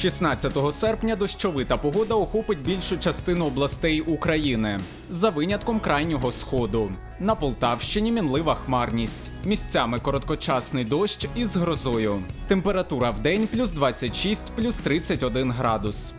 16 серпня дощовита погода охопить більшу частину областей України за винятком крайнього сходу. На Полтавщині мінлива хмарність. Місцями короткочасний дощ із грозою. Температура в день плюс 26, плюс 31 градус.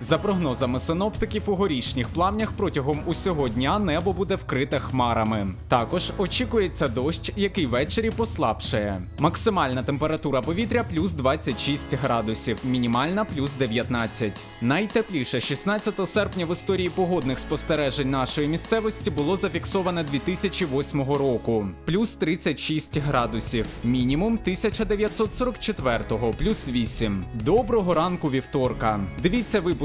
За прогнозами синоптиків, у горішніх плавнях протягом усього дня небо буде вкрите хмарами. Також очікується дощ, який ввечері послабшає. Максимальна температура повітря плюс 26 градусів, мінімальна плюс 19. Найтепліше 16 серпня в історії погодних спостережень нашої місцевості було зафіксоване 2008 року, плюс 36 градусів, мінімум 1944 плюс 8. Доброго ранку вівторка. Дивіться